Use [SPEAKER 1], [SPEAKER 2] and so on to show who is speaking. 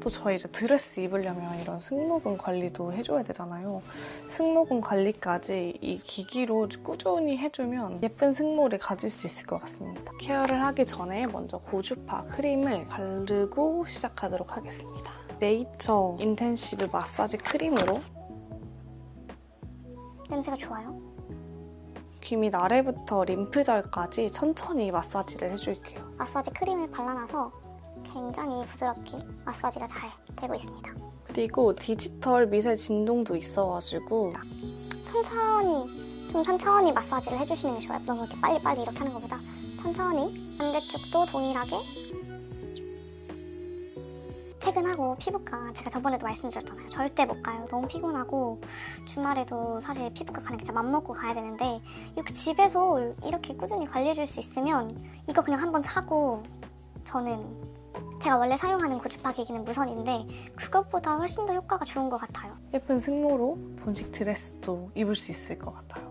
[SPEAKER 1] 또 저희 이제 드레스 입으려면 이런 승모근 관리도 해줘야 되잖아요. 승모근 관리까지 이 기기로 꾸준히 해주면 예쁜 승모를 가질 수 있을 것 같습니다. 케어를 하기 전에 먼저 고주파 크림을 바르고 시작하도록 하겠습니다. 네이처 인텐시브 마사지 크림으로
[SPEAKER 2] 냄새가 좋아요.
[SPEAKER 1] 귀밑 아래부터 림프절까지 천천히 마사지를 해줄게요.
[SPEAKER 2] 마사지 크림을 발라놔서 굉장히 부드럽게 마사지가 잘 되고 있습니다.
[SPEAKER 1] 그리고 디지털 미세 진동도 있어가지고
[SPEAKER 2] 천천히 좀 천천히 마사지를 해주시는 게 좋아요. 너무 이렇게 빨리빨리 이렇게 하는 것보다 천천히 반대쪽도 동일하게 퇴근하고 피부과 제가 저번에도 말씀드렸잖아요. 절대 못 가요. 너무 피곤하고 주말에도 사실 피부과 가는 게 진짜 맘먹고 가야 되는데 이렇게 집에서 이렇게 꾸준히 관리해줄 수 있으면 이거 그냥 한번 사고 저는 제가 원래 사용하는 고주파 기기는 무선인데 그것보다 훨씬 더 효과가 좋은 것 같아요.
[SPEAKER 1] 예쁜 승모로 본식 드레스도 입을 수 있을 것 같아요.